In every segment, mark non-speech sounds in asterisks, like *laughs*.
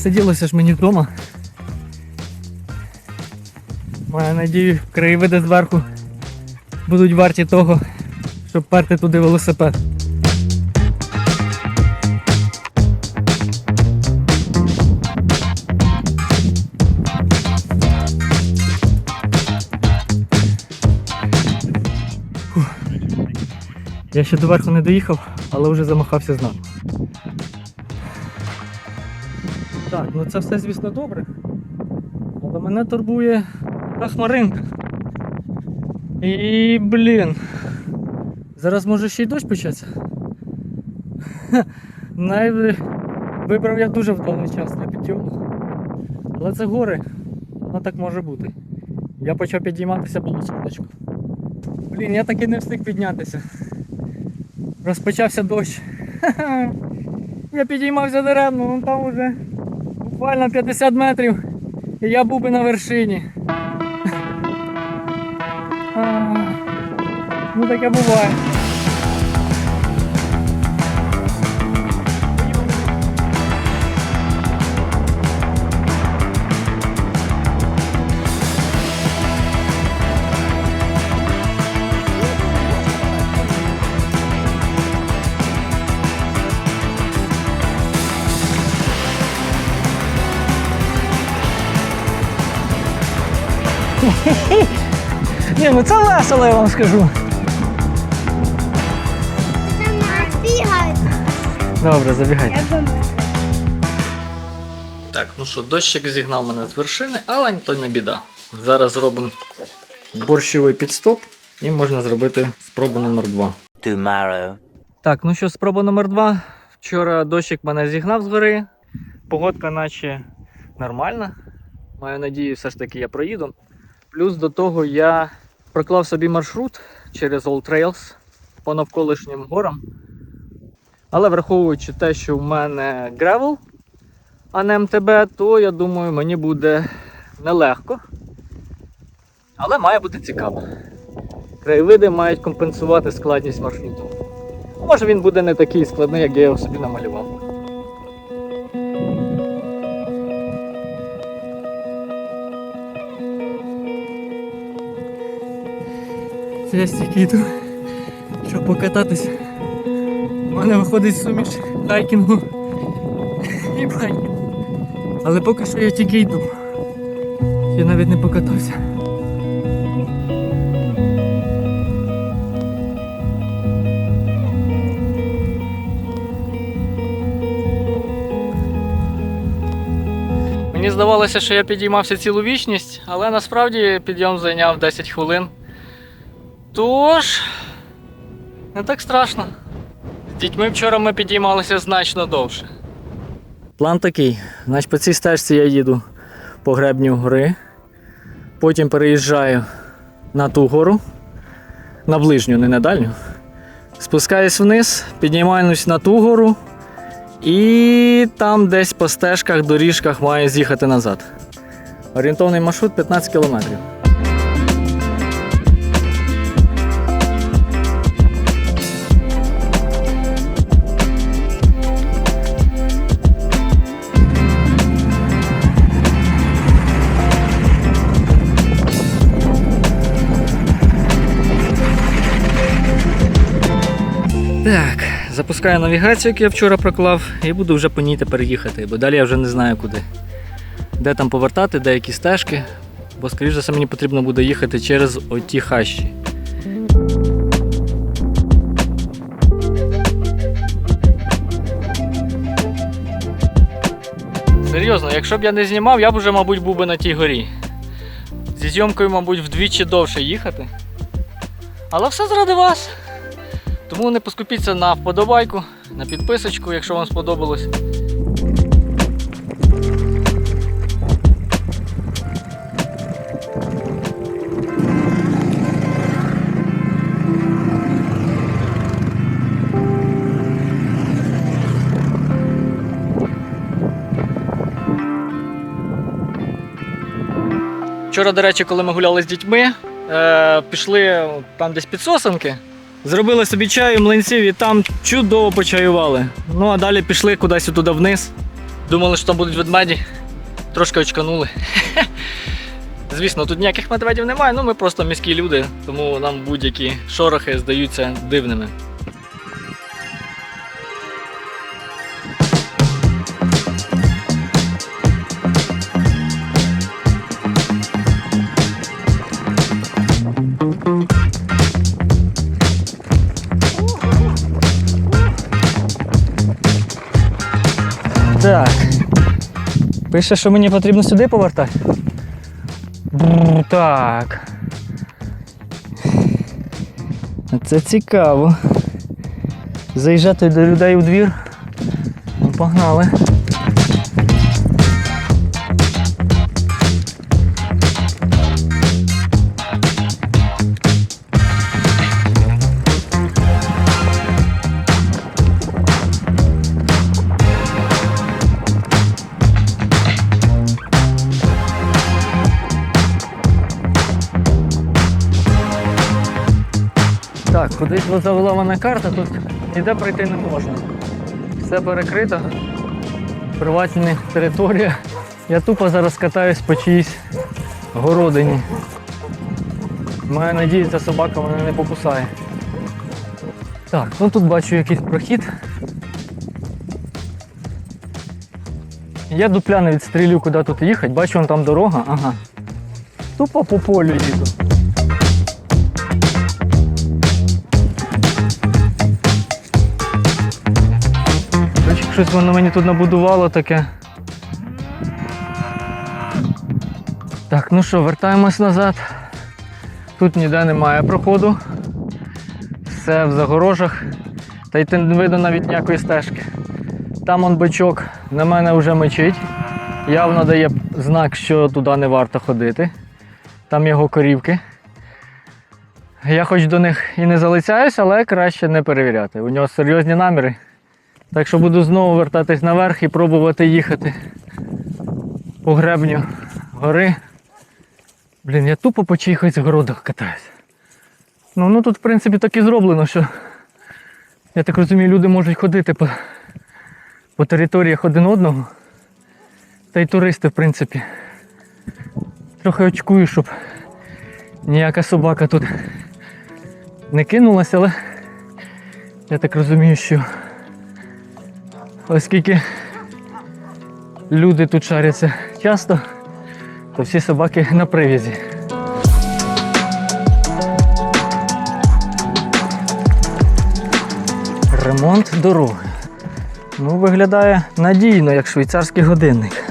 сиділося ж мені вдома. Маю надію, краєвиди зверху будуть варті того, щоб перти туди велосипед. Я ще до верху не доїхав, але вже замахався знак. Так, ну це все, звісно, добре. Але мене турбує та хмаринка. І, блін. Зараз може ще й дощ початися. Ха, *laughs* Най... Вибрав я дуже вдалий час для підйому. Але це гори. Воно так може бути. Я почав підійматися по сходочку. Блін, я таки не встиг піднятися. Розпочався дощ. *laughs* Я підіймався даремно, вон там уже буквально 50 метрів. І я був би на вершині. *laughs* Ну таке буває. Ні, ну це весело, я вам скажу. Добре, забігайте. Так, ну що, дощик зігнав мене з вершини, але то не біда. Зараз зробимо борщовий підстоп і можна зробити спробу номер 2. tomorrow. Так, ну що, спроба номер 2. Вчора дощик мене зігнав з гори. Погодка наче нормальна. Маю надію, все ж таки я проїду. Плюс до того я проклав собі маршрут через All Trails по навколишнім горам. Але враховуючи те, що в мене гревел, а не МТБ, то я думаю, мені буде нелегко. Але має бути цікаво. Краєвиди мають компенсувати складність маршруту. Може він буде не такий складний, як я його собі намалював. Це я стільки йду, щоб покататися. У мене виходить суміш хайкінгу і байкінгу. Але поки що я тільки йду. Ще навіть не покатався. Мені здавалося, що я підіймався цілу вічність, але насправді підйом зайняв 10 хвилин. Тож, не так страшно. З дітьми вчора ми підіймалися значно довше. План такий. Значить, по цій стежці я їду по гребню гори, потім переїжджаю на ту гору, на ближню, не на дальню. Спускаюсь вниз, піднімаюсь на ту гору, і там десь по стежках, доріжках маю з'їхати назад. Орієнтовний маршрут 15 кілометрів. Так, запускаю навігацію, яку я вчора проклав, і буду вже по ній тепер їхати, бо далі я вже не знаю куди. Де там повертати, деякі стежки, бо, скоріш за все, мені потрібно буде їхати через оті хащі. Серйозно, якщо б я не знімав, я б вже, мабуть, був би на тій горі. Зі зйомкою, мабуть, вдвічі довше їхати. Але все заради вас. Тому не поскупіться на вподобайку, на підписочку, якщо вам сподобалось. Вчора, до речі, коли ми гуляли з дітьми, е, пішли там десь під сосенки. Зробили собі чаю, млинців і там чудово почаювали. Ну а далі пішли кудись туди вниз. Думали, що там будуть ведмеді. Трошки очканули. *laughs* Звісно, тут ніяких медведів немає, ну ми просто міські люди, тому нам будь-які шорохи здаються дивними. Так. Пише, що мені потрібно сюди повертати. Бррр, Так. Це цікаво. Заїжджати до людей у двір. Ну, погнали. Кудись завела карта, тут ніде пройти не можна. Все перекрито. Приватна територія. Я тупо зараз катаюсь по чиїсь городині. Маю надію, ця собака мене не покусає. Так, ну тут бачу якийсь прохід. Я дупля не відстрілюю, куди тут їхати. Бачу, вон там дорога. Ага. Тупо по полю їду. Щось воно мені тут набудувало таке. Так, ну що, вертаємось назад. Тут ніде немає проходу. Все в загорожах. Та й не видно навіть ніякої стежки. Там он бичок на мене вже мечить. Явно дає знак, що туди не варто ходити. Там його корівки. Я хоч до них і не залицяюсь, але краще не перевіряти. У нього серйозні наміри. Так що буду знову вертатись наверх і пробувати їхати по гребню гори. Блін, я тупо по чиїхось городах катаюсь. Ну, ну тут в принципі так і зроблено, що я так розумію, люди можуть ходити по, по територіях один одного. Та й туристи, в принципі. Трохи очкую, щоб ніяка собака тут не кинулася, але я так розумію, що Оскільки люди тут шаряться часто, то всі собаки на привязі. Ремонт дороги. Ну, виглядає надійно, як швейцарський годинник.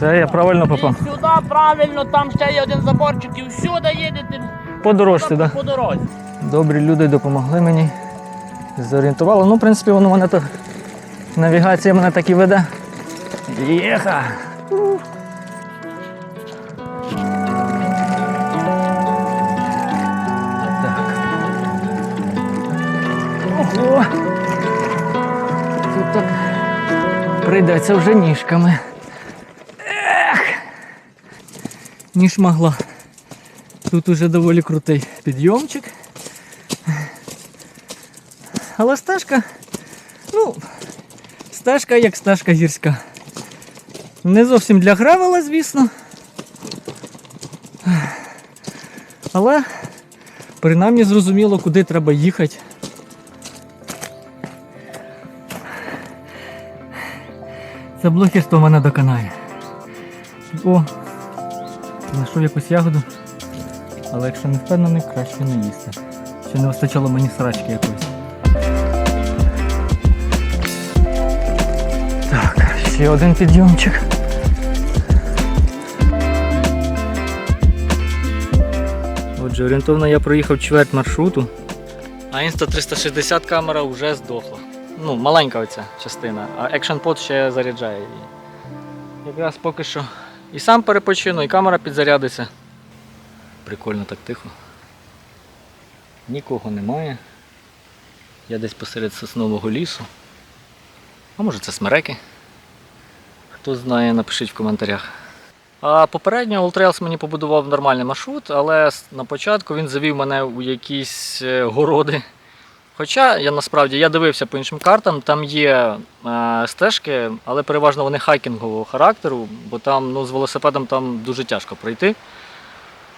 Все, я правильно попав. І Сюди правильно, там ще є один заборчик, і всюди їдете По дорожці, так? по дорозі. Добрі люди допомогли мені. Зорієнтували. Ну, в принципі, воно мене то. Навігація мене так і веде. Єха! Ого! Тут так прийдеться вже ніжками. Ніж могла. Тут уже доволі крутий підйомчик. Але стежка, ну, стежка як стежка гірська. Не зовсім для гравела, звісно. Але принаймні зрозуміло, куди треба їхати. Це блогерство мене доконає. О, знайшов якусь ягоду. Але якщо не впевнений, краще не їсти. Ще не вистачало мені срачки якоїсь. Так, ще один підйомчик. Отже, орієнтовно я проїхав чверть маршруту, а Insta 360 камера вже здохла. Ну, маленька оця частина, а ActionPod ще заряджає її. Якраз поки що і сам перепочину, і камера підзарядиться. Прикольно так тихо. Нікого немає. Я десь посеред соснового лісу. А може це смереки? Хто знає, напишіть в коментарях. А попередньо All мені побудував нормальний маршрут, але на початку він завів мене у якісь е, городи. Хоча я насправді я дивився по іншим картам, там є е, стежки, але переважно вони хайкінгового характеру, бо там ну, з велосипедом там дуже тяжко пройти.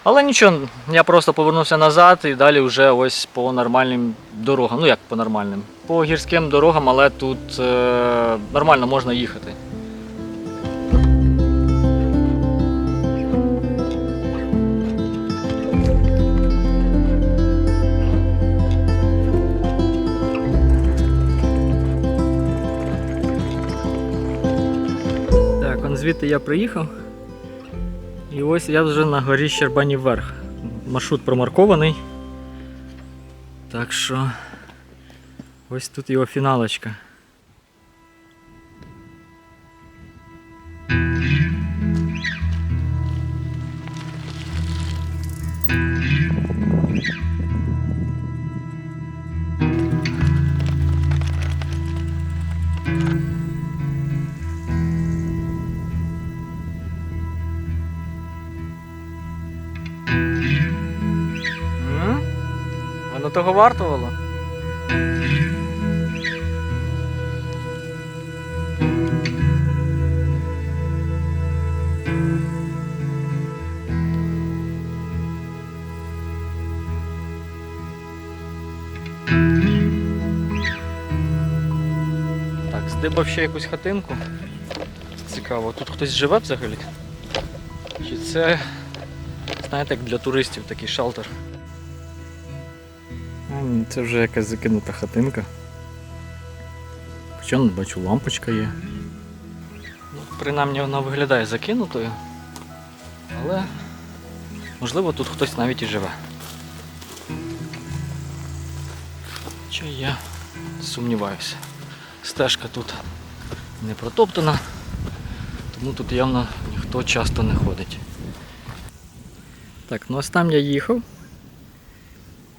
Але нічого, я просто повернувся назад і далі вже ось по нормальним дорогам. Ну як по нормальним? По гірським дорогам, але тут е, нормально можна їхати. Звідти я приїхав. І ось я вже на горі Щербані вверх. Маршрут промаркований. Так що ось тут його фіналочка. Вартувало? Так, здибав ще якусь хатинку. Цікаво, тут хтось живе взагалі? Чи це, знаєте, як для туристів такий шелтер? А, це вже якась закинута хатинка. Хоча ну, бачу, лампочка є. Ну, принаймні вона виглядає закинутою. Але можливо тут хтось навіть і живе. Чи я сумніваюся. Стежка тут не протоптана, тому тут явно ніхто часто не ходить. Так, ну ось там я їхав.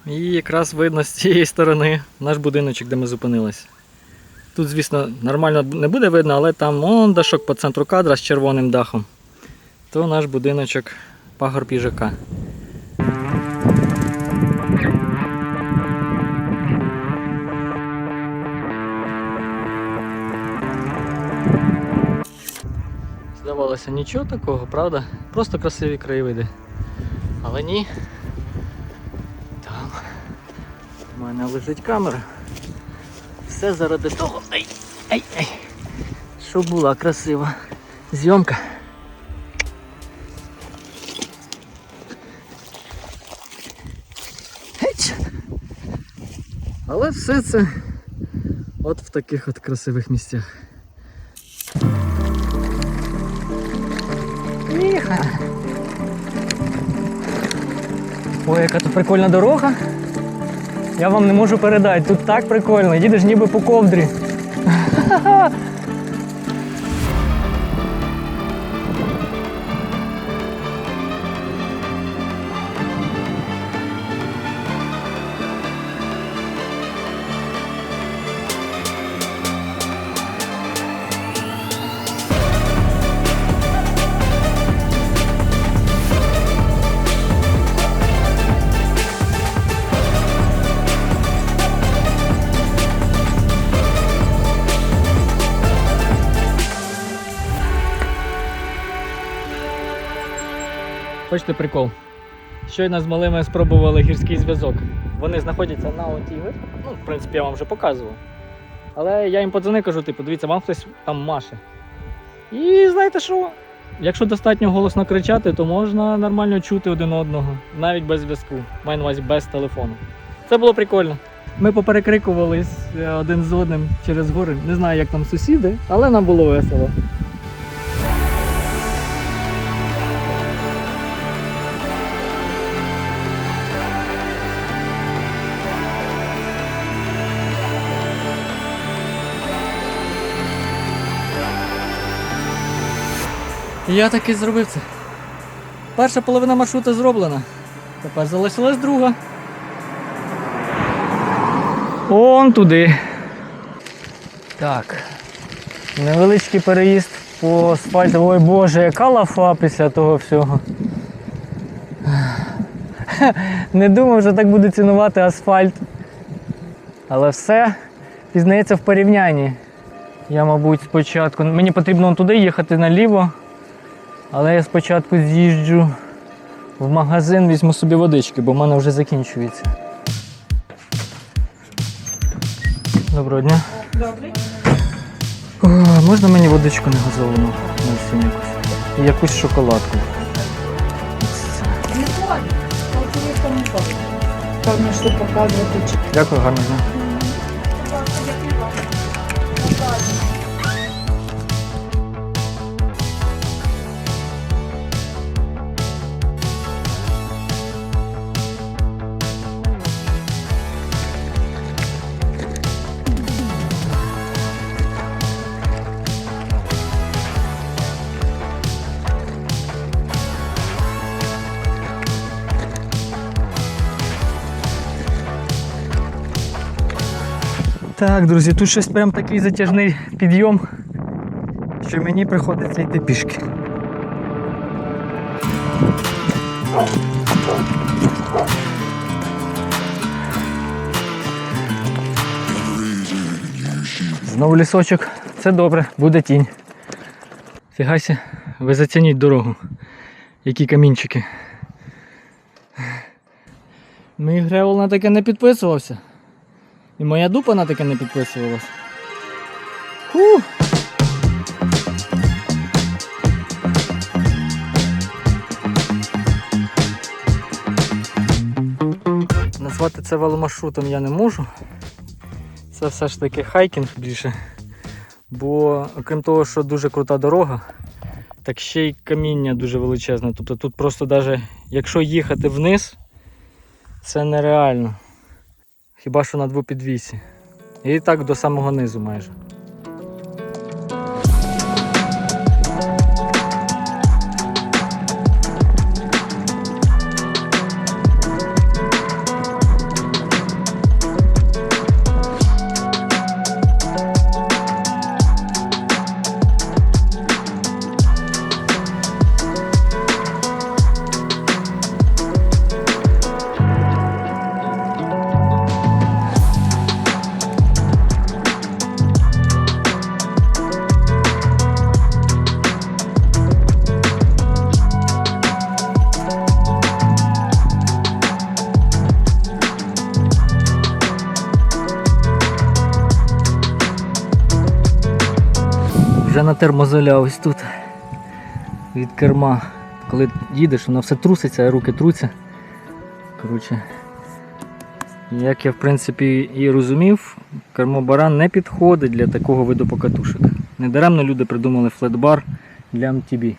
І якраз видно з цієї сторони наш будиночок, де ми зупинились. Тут, звісно, нормально не буде видно, але там он дашок по центру кадра з червоним дахом. То наш будиночок пагорб їжака. Здавалося, нічого такого, правда? Просто красиві краєвиди. Але ні. Лежить камера. Все заради того. Ай, ай, ай. Щоб була красива зйомка. Але все це от в таких от красивих місцях. Їха. Ой, яка тут прикольна дорога. Я вам не можу передати. Тут так прикольно, їдеш ніби по ковдрі. *laughs* Хочете прикол? Щойно з малими спробували гірський зв'язок. Вони знаходяться на отій. Ну, в принципі, я вам вже показував. Але я їм подзвонив, кажу, типу, дивіться, вам хтось там маше. І знаєте що? Якщо достатньо голосно кричати, то можна нормально чути один одного, навіть без зв'язку. Маю на увазі без телефону. Це було прикольно. Ми поперекрикувались е, один з одним через гори. Не знаю, як там сусіди, але нам було весело. Я таки зробив це. Перша половина маршруту зроблена. Тепер залишилась друга. Он туди. Так. Невеличкий переїзд по асфальту. Ой Боже, яка лафа після того всього. *laughs* Не думав, що так буду цінувати асфальт. Але все пізнається в порівнянні. Я, мабуть, спочатку. Мені потрібно туди їхати наліво. Але я спочатку з'їжджу в магазин, візьму собі водички, бо в мене вже закінчується. Доброго дня. Добре. О, можна мені водичку не газовану на якусь? І якусь шоколадку. Не ходить. Алкоголістам не. Певно, що показувати Дякую, гарно Так, друзі, тут щось прям такий затяжний підйом, що мені приходиться йти пішки. Знову лісочок. Це добре, буде тінь. Фігайся, ви зацініть дорогу. Які камінчики. Мій гревел на таке не підписувався. І моя дупа на таке не підписувалась. Фу. Назвати це веломаршрутом я не можу. Це все ж таки хайкінг більше. Бо окрім того, що дуже крута дорога, так ще й каміння дуже величезне. Тобто тут просто навіть якщо їхати вниз, це нереально. Хіба що на двопідвісі. І так до самого низу майже. Вже термозоля ось тут від керма. Коли їдеш, воно все труситься, а руки труться. Коротше, як я в принципі і розумів, кермобаран не підходить для такого виду покатушок. Недаремно люди придумали флетбар для MTB.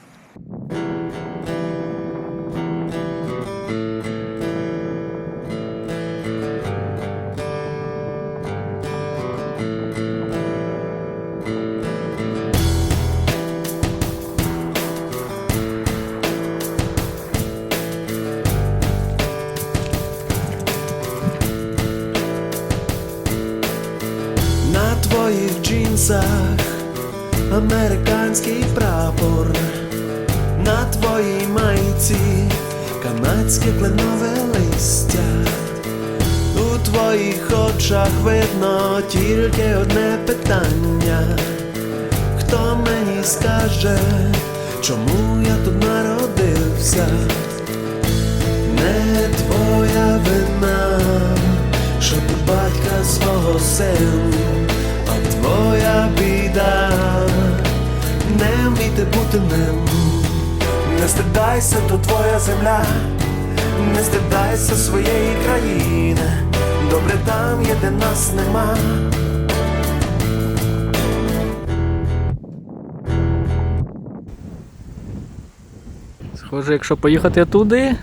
Скаже, чому я тут народився? Не твоя вина, що ти батька свого син, а твоя біда, не вміти бути ним. Не стидайся, то твоя земля, не стидайся своєї країни, добре там є, де нас нема. Отже, якщо поїхати туди,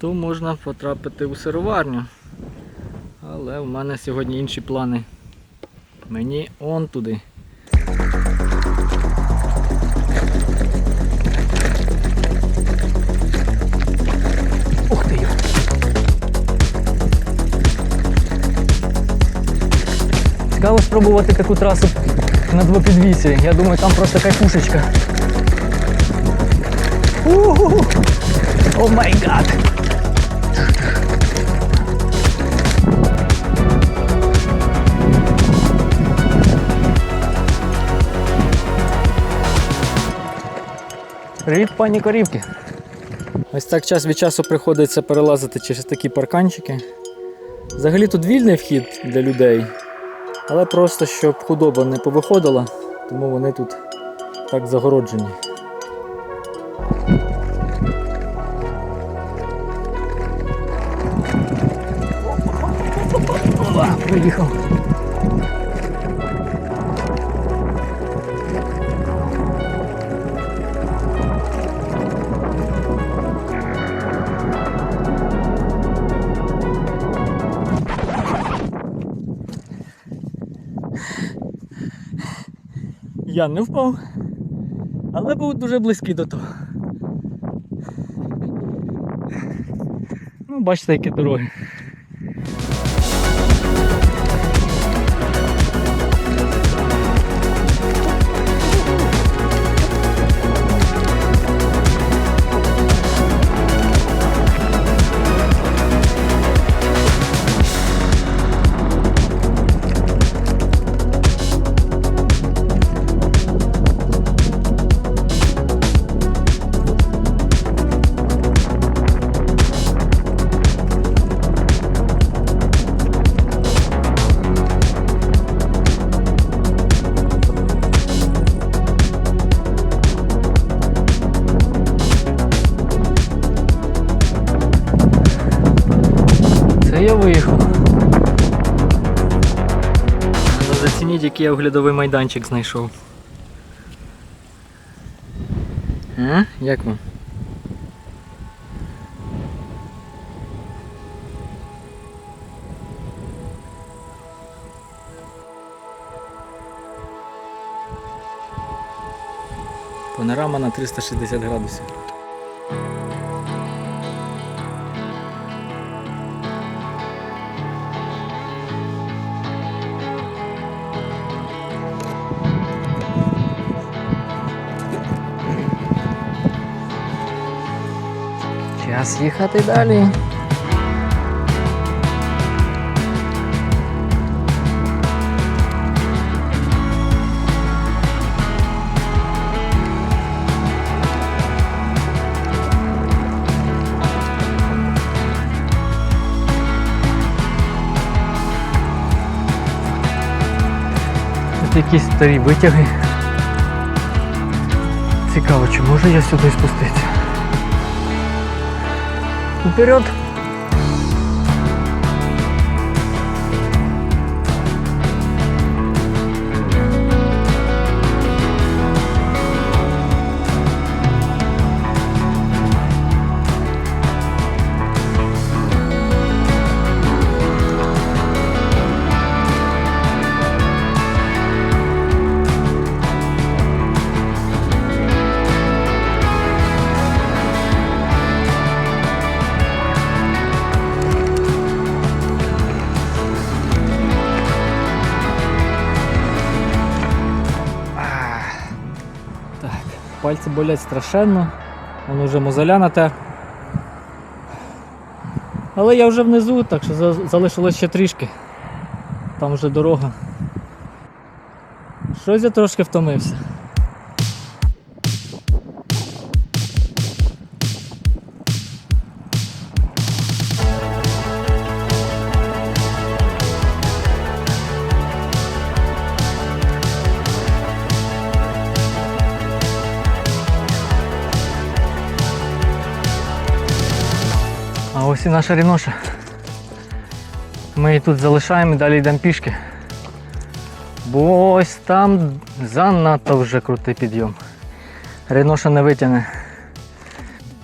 то можна потрапити у сироварню. Але в мене сьогодні інші плани. Мені он туди. Ух ти! Цікаво спробувати таку трасу на двопідвісі. Я думаю, там просто кайфушечка. О май гад! Привіт, пані корівки. Ось так час від часу приходиться перелазити через такі парканчики. Взагалі тут вільний вхід для людей, але просто щоб худоба не повиходила, тому вони тут так загороджені. Приїхав. Я не впав, але був дуже близький до того. Ну, бачите, які дороги. Оглядовий майданчик знайшов. А? Як вам? Панорама на 360 градусів. Час їхати далі. Якісь старі витяги. Цікаво, чи можу я сюди спуститися? Вперед! Пальці болять страшенно. Воно вже мозоля натер. Але я вже внизу, так що залишилось ще трішки. Там вже дорога. Щось я трошки втомився. Ось і наша ріноша. Ми її тут залишаємо і далі йдемо пішки. Бо ось там занадто вже крутий підйом. Ріноша не витягне.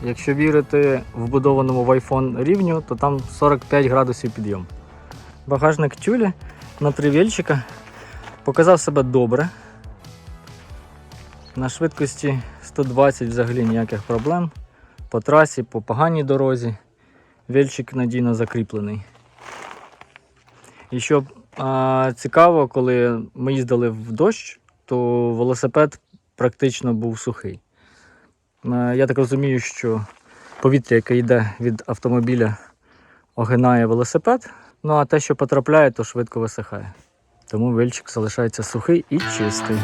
Якщо вірити вбудованому в iPhone рівню, то там 45 градусів підйом. Багажник тюлі на три вільчика показав себе добре. На швидкості 120 взагалі ніяких проблем. По трасі, по поганій дорозі. Вельчик надійно закріплений. І щоб А, цікаво, коли ми їздили в дощ, то велосипед практично був сухий. Е, Я так розумію, що повітря, яке йде від автомобіля, огинає велосипед, ну а те, що потрапляє, то швидко висихає. Тому вильчик залишається сухий і чистий.